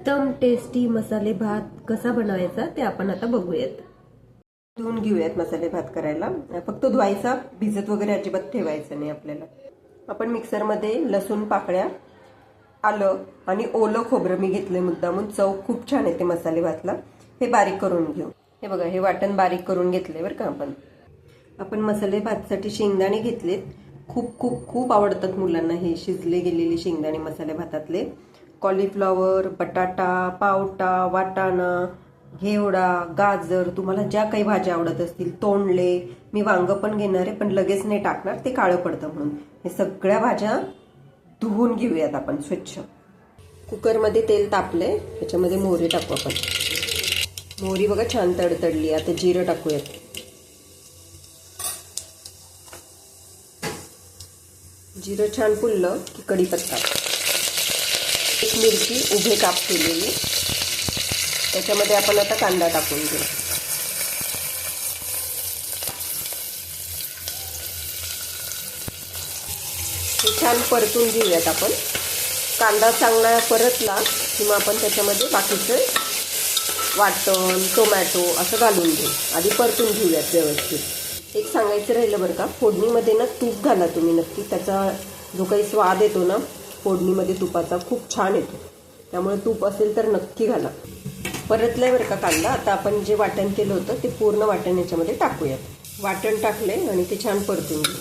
एकदम टेस्टी मसाले भात कसा बनवायचा ते आपण आता बघूयात. धुवून घेऊयात मसाले भात करायला. फक्त धुवायचा भिजत वगैरे अजिबात ठेवायचं नाही आपल्याला. आपण मिक्सरमध्ये लसूण पाकळ्या आलं आणि ओलं खोबरं मी घेतलंय मुद्दामून. चव खूप छान येते मसाले भातला. हे बारीक करून घेऊ. हे बघा हे वाटण बारीक करून घेतलंय बरं का आपण. आपण मसाले भातसाठी शेंगदाणे घेतलेत. खूप खूप खूप आवडतात मुलांना हे शिजले गेलेले शेंगदाणे मसाले भातातले. कॉलीफ्लॉवर बटाटा पावटा वाटाणा घेवडा गाजर तुम्हाला ज्या काही भाज्या आवडत असतील तोंडले मी वांग पण घेणार आहे पण लगेच नाही टाकणार ते काळं पडतं म्हणून. हे सगळ्या भाज्या धुवून घेऊयात आपण स्वच्छ. कुकरमध्ये तेल तापले त्याच्यामध्ये मोहरी टाकू आपण. मोहरी बघा छान तडतडली आता जिरं टाकूयात. जिरं छान फुललं की कढीपत्ता. एक मिरची उभे काप केलेली. त्याच्यामध्ये आपण आता कांदा टाकून घेऊ. हे छान परतून घेऊयात आपण. कांदा चांगला परतला किंवा आपण त्याच्यामध्ये बाकीचे वाटण टोमॅटो असं घालून घेऊ. आधी परतून घेऊयात व्यवस्थित. एक सांगायचं राहिलं बरं का फोडणीमध्ये ना तूप घाला तुम्ही नक्की. त्याचा जो काही स्वाद येतो ना फोडणीमध्ये तुपाचा खूप छान येतो. त्यामुळे तूप असेल तर नक्की घाला. परतलाय बरं का कांदा. आता आपण जे वाटण केलं होतं ते पूर्ण वाटण याच्यामध्ये टाकूयात. वाटण टाकले आणि ते छान परतून घेऊ.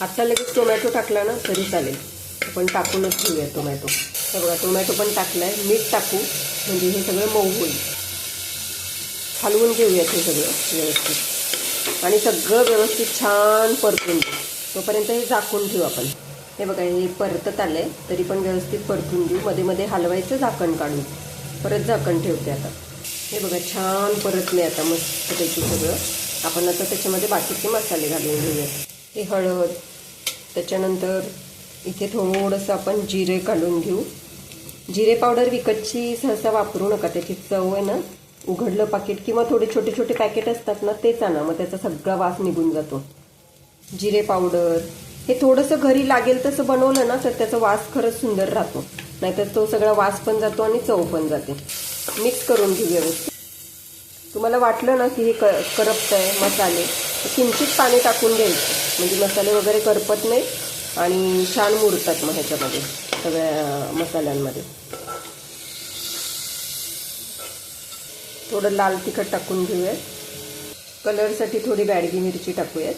आता लगेच टोमॅटो टाकला ना तरी चालेल. आपण टाकूनच घेऊया टोमॅटो. तर बघा टोमॅटो पण टाकलाय. मीठ टाकू. म्हणजे हे सगळं मऊ होईल. हलवून घेऊयात हे सगळं व्यवस्थित. आणि सगळं व्यवस्थित छान परतून घेऊ. तोपर्यंत हे झाकून ठेवू आपण. हे बघा हे परतत आलंय. तरी पण व्यवस्थित परतून घेऊ. मध्ये मध्ये हलवायचं झाकण काढून. परत झाकण ठेवते आता. हे बघा छान परतले आता मस्तपैकी सगळं. आपण आता त्याच्यामध्ये बाकीचे मसाले घालून घेऊयात. हे हळद. त्याच्यानंतर इथे थोडंसं आपण जिरे काढून घेऊ. जिरे पावडर विकतची सहसा वापरू नका. त्याची चव आहे ना उघडलं पाकिट किंवा थोडे छोटे छोटे पॅकेट असतात ना तेच आणा. मग त्याचा सगळा वास निघून जातो. जिरे पावडर. हे थोडंसं घरी लागेल तसं बनवलं ना तर त्याचा वास खरंच सुंदर राहतो. नाहीतर तो सगळा वास पण जातो आणि चव पण जाते. मिक्स करून घेऊ व्यवस्थित. तुम्हाला वाटलं ना की हे क करपत आहे मसाले किंचित पाणी टाकून घ्यायचं. म्हणजे मसाले वगैरे करपत नाही आणि छान मुरतात मग ह्याच्यामध्ये सगळ्या मसाल्यांमध्ये. थोडं लाल तिखट टाकून घेऊयात. कलरसाठी थोडी बॅडगी मिरची टाकूयात.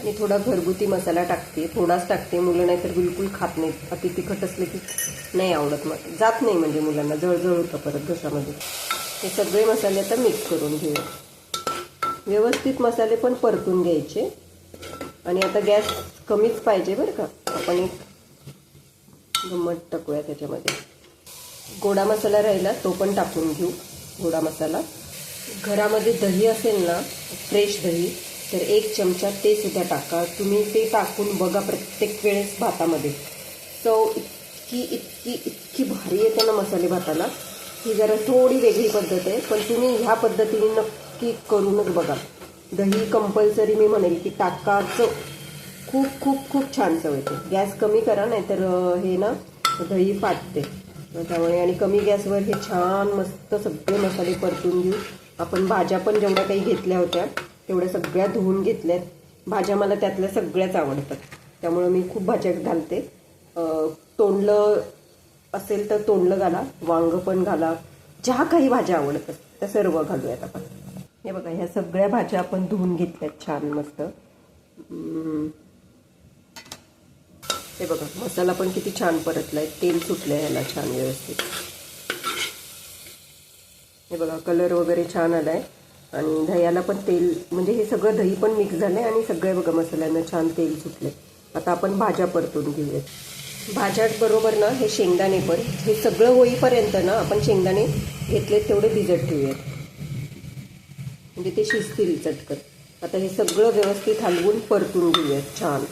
आणि थोडा घरगुती मसाला टाकते थोडाच टाकते. मुलं नाही तर बिलकुल खात नाहीत. अति तिखट असले की नाही आवडत मग. जात नाही म्हणजे मुलांना. जळजळ होतं परत घशामध्ये. हे सगळे मसाले आता मिक्स करून घेऊया. व्यवस्थित मसाले पण परतून घ्यायचे. आणि आता गॅस कमीच पाहिजे बरं का. आपण एक गंमत टाकूया त्याच्यामध्ये. गोडा मसाला राहिला तो पण टाकून घेऊ. गोडा मसाला. घरामध्ये दही असेल ना फ्रेश दही तर एक चमचा ते सुद्धा टाका. तुम्ही ते टाकून बघा प्रत्येक वेळेस भातामध्ये. चव इतकी इतकी इतकी भारी येते ना मसाले भाताला. ही जरा थोडी वेगळी पद्धत आहे पण तुम्ही ह्या पद्धतीने नक्की करूनच बघा. दही कंपल्सरी मी म्हणेल की टाकाचं खूप खूप खूप छान चव येते. गॅस कमी करा नाहीतर हे ना दही फाटते. त्यामुळे आणि कमी गॅसवर हे छान मस्त सगळे मसाले परतून घेऊ आपण भाज्या पण जेवढ्या काही घेतल्या होत्या तेवढ्या सगळ्या धुवून घेतल्यात. भाज्या मला त्यातल्या सगळ्याच आवडतात. त्यामुळं मी खूप भाज्या घालते. तोंडलं असेल तर तोंडलं घाला वांग पण घाला. ज्या काही भाज्या आवडतात त्या सर्व घालूयात आपण. हे बघा ह्या सगळ्या भाज्या आपण धुवून घेतल्यात छान मस्त. हे बघा मसाला पण किती छान परतलाय. तेल सुटलं आहे ह्याला छान व्यवस्थित. हे बघा कलर वगैरे छान आलाय. आणि दह्याला पण तेल म्हणजे हे सगळं दही पण मिक्स झालं आहे आणि सगळे बघा मसाल्यांना छान तेल सुटले आता आपण भाज्या परतून घेऊयात. भाज्याबरोबर ना हे शेंगदाणे पण हे सगळं होईपर्यंत ना आपण शेंगदाणे घेतलेत तेवढे भिजत ठेवूयात. म्हणजे ते शिजतील चटकन. आता हे सगळं व्यवस्थित हलवून परतून घेऊयात छान.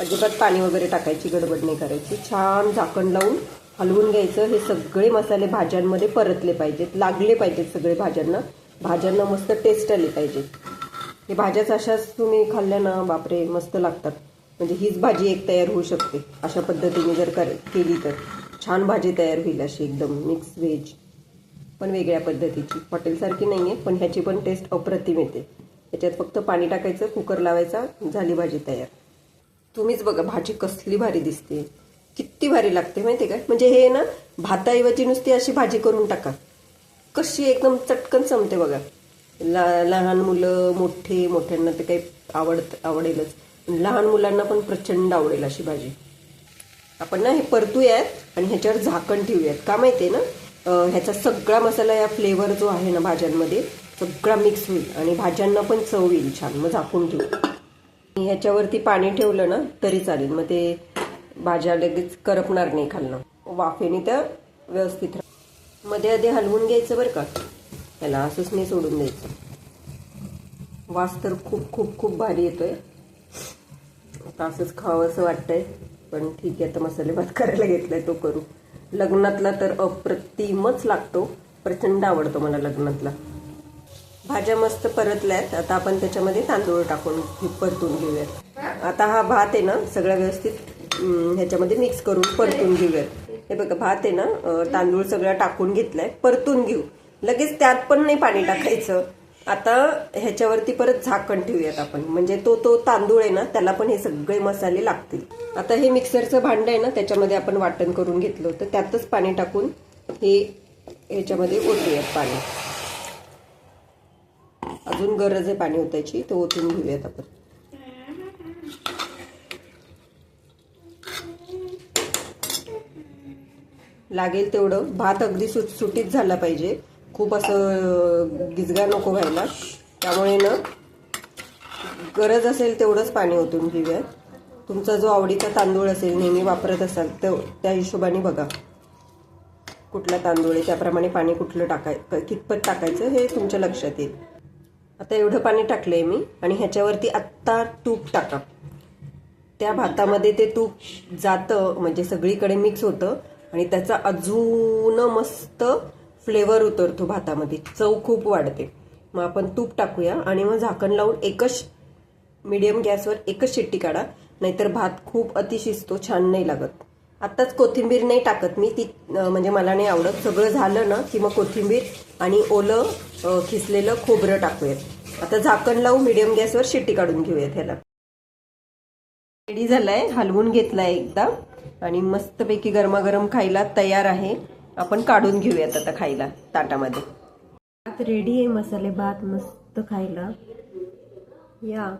अजिबात पाणी वगैरे टाकायची गडबड नाही करायची. छान झाकण लावून हलवून घ्यायचं. हे सगळे मसाले भाज्यांमध्ये परतले पाहिजेत लागले पाहिजेत सगळे भाज्यांना. भाज्यांना मस्त टेस्ट आली पाहिजे. हे भाज्याच अशाच तुम्ही खाल्ल्या ना बापरे मस्त लागतात. म्हणजे हीच भाजी एक तयार होऊ शकते. अशा पद्धतीने जर कर केली तर. छान भाजी तयार होईल अशी एकदम मिक्स व्हेज पण वेगळ्या पद्धतीची. हॉटेलसारखी नाही आहे पण ह्याची पण टेस्ट अप्रतिम येते. याच्यात फक्त पाणी टाकायचं कुकर लावायचा झाली भाजी तयार. तुम्हीच बघा भाजी कसली भारी दिसते. किती भारी लागते माहिती आहे का? म्हणजे हे ना भाताऐवजी नुसती अशी भाजी करून टाका. कशी एकदम चटकन संपते बघा. ला लहान मुलं मोठे मोठ्यांना ते काही आवडत आवडेलच. लहान मुलांना पण प्रचंड आवडेल अशी भाजी. आपण ना हे परतूयात आणि ह्याच्यावर झाकण ठेवूयात. का माहितीये ना? ह्याचा सगळा मसाला या फ्लेवर जो आहे ना भाज्यांमध्ये सगळा मिक्स होईल आणि भाज्यांना पण चव येईल छान. मग झाकून ठेवू. आणि ह्याच्यावरती पाणी ठेवलं ना तरी चालेल. मग ते भाज्या लगेच करपणार नाही खालनं. वाफेने त्या व्यवस्थित राह मध्ये आधी हलवून घ्यायचं बरं का? त्याला असंच नाही सोडून द्यायचं. वास तर खूप खूप खूप भारी येतोय. आता असंच खावं असं वाटतंय. पण ठीक आहे आता मसाले भात करायला घेतलाय तो करू. लग्नातला तर अप्रतिमच लागतो. प्रचंड आवडतो मला लग्नातला. भाज्या मस्त परतल्यात. आता आपण त्याच्यामध्ये तांदूळ टाकून परतून घेऊयात. आता हा भात आहे ना सगळा व्यवस्थित ह्याच्यामध्ये मिक्स करून परतून घेऊयात. हे बघा भात आहे ना तांदूळ सगळं टाकून घेतलाय. परतून घेऊ. लगेच त्यात पण नाही पाणी टाकायचं. आता ह्याच्यावरती परत झाकण ठेवूयात आपण. म्हणजे तो तो तांदूळ आहे ना त्याला पण हे सगळे मसाले लागतील. आता हे मिक्सरचं भांड आहे ना त्याच्यामध्ये आपण वाटण करून घेतलं होतं. त्यातच पाणी टाकून हे ह्याच्यामध्ये ओतूयात पाणी. अजून गरज आहे पाणी ओतायची तर ओतून घेऊयात आपण. लागेल तेवढं. भात अगदी सुटसुटीत झाला पाहिजे. खूप असं गिजगा नको व्हायला. त्यामुळे ना गरज असेल तेवढंच पाणी ओतून घेऊया तुमचा जो आवडीचा तांदूळ असेल नेहमी वापरत असाल तर त्या हिशोबाने बघा. कुठला तांदूळ आहे त्याप्रमाणे पाणी कुठलं टाकाय कितपत टाकायचं हे तुमच्या लक्षात येईल. आता एवढं पाणी टाकलं आहे मी आणि ह्याच्यावरती आत्ता तूप टाका. त्या भातामध्ये ते तूप जातं म्हणजे सगळीकडे मिक्स होतं. आणि त्याचा अजून मस्त फ्लेवर उतरतो भातामध्ये. चव खूप वाढते. मग आपण तूप टाकूया आणि मग झाकण लावून एकच मिडियम गॅसवर एकच शिट्टी काढा. नाहीतर भात खूप अतिशिजतो छान नाही लागत. आत्ताच कोथिंबीर नाही टाकत मी. ती म्हणजे मला नाही आवडत. सगळं झालं ना की मग कोथिंबीर आणि ओलं खिसलेलं खोबरं टाकूयात. आता झाकण लावून मिडियम गॅसवर शिट्टी काढून घेऊयात ह्याला. रेडी झालाय? हलवून घेतलाय एकदा. आणि मस्तपैकी गरमागरम खायला तयार आहे. आपण काढून घेऊयात आता खायला ताटामध्ये. भात रेडी आहे मसाले भात मस्त खायला. या.